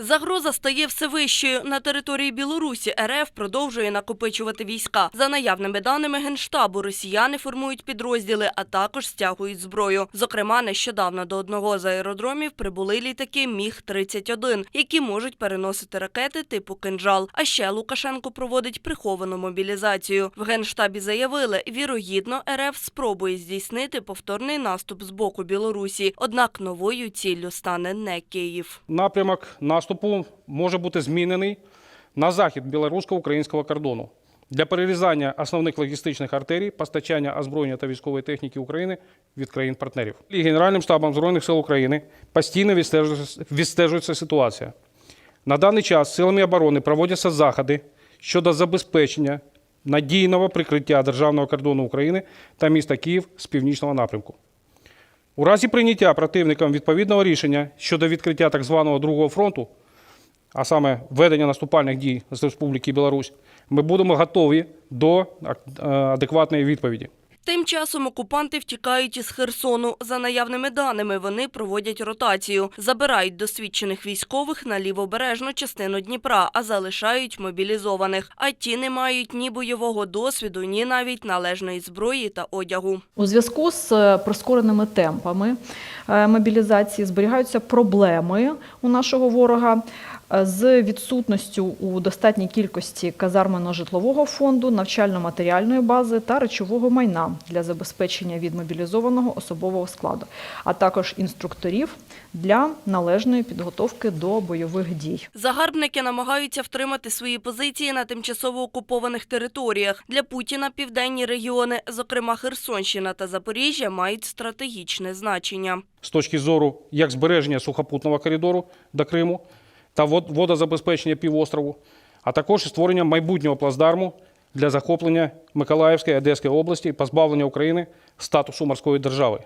Загроза стає все вищою. На території Білорусі РФ продовжує накопичувати війська. За наявними даними Генштабу, росіяни формують підрозділи, а також стягують зброю. Зокрема, нещодавно до одного з аеродромів прибули літаки Міг-31, які можуть переносити ракети типу «Кинжал». А ще Лукашенко проводить приховану мобілізацію. В Генштабі заявили, вірогідно, РФ спробує здійснити повторний наступ з боку Білорусі. Однак новою ціллю стане не Київ. Напрямок наступу може бути змінений на захід білорусько-українського кордону для перерізання основних логістичних артерій, постачання озброєння та військової техніки України від країн-партнерів. І Генеральним штабом Збройних сил України постійно відстежується ситуація. На даний час силами оборони проводяться заходи щодо забезпечення надійного прикриття державного кордону України та міста Київ з північного напрямку. У разі прийняття противником відповідного рішення щодо відкриття так званого другого фронту, а саме ведення наступальних дій з Республіки Білорусь, ми будемо готові до е, адекватної відповіді. Тим часом окупанти втікають із Херсону. За наявними даними, вони проводять ротацію, забирають досвідчених військових на лівобережну частину Дніпра, а залишають мобілізованих. А ті не мають ні бойового досвіду, ні навіть належної зброї та одягу. У зв'язку з е, прискореними темпами е, мобілізації зберігаються проблеми у нашого ворога е, з відсутністю у достатній кількості казармено-житлового фонду, навчально-матеріальної бази та речового майна для забезпечення відмобілізованого особового складу, а також інструкторів для належної підготовки до бойових дій. Загарбники намагаються втримати свої позиції на тимчасово окупованих територіях. Для Путіна південні регіони, зокрема Херсонщина та Запоріжжя, мають стратегічне значення. З точки зору як збереження сухопутного коридору до Криму та водозабезпечення півострову, а також створення майбутнього плацдарму для захоплення Миколаївської Одеської області і позбавлення України статусу морської держави,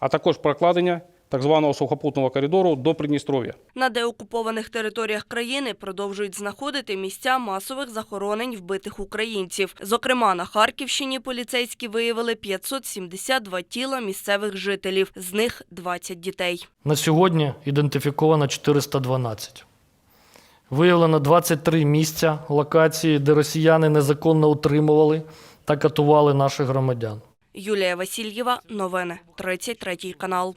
а також прокладення так званого сухопутного коридору до Придністров'я. На деокупованих територіях країни продовжують знаходити місця масових захоронень вбитих українців. Зокрема, на Харківщині поліцейські виявили 572 тіла місцевих жителів, з них 20 дітей. На сьогодні ідентифіковано 412. Виявлено 23 місця локації, де росіяни незаконно утримували та катували наших громадян. Юлія Васильєва, новини, 33 канал.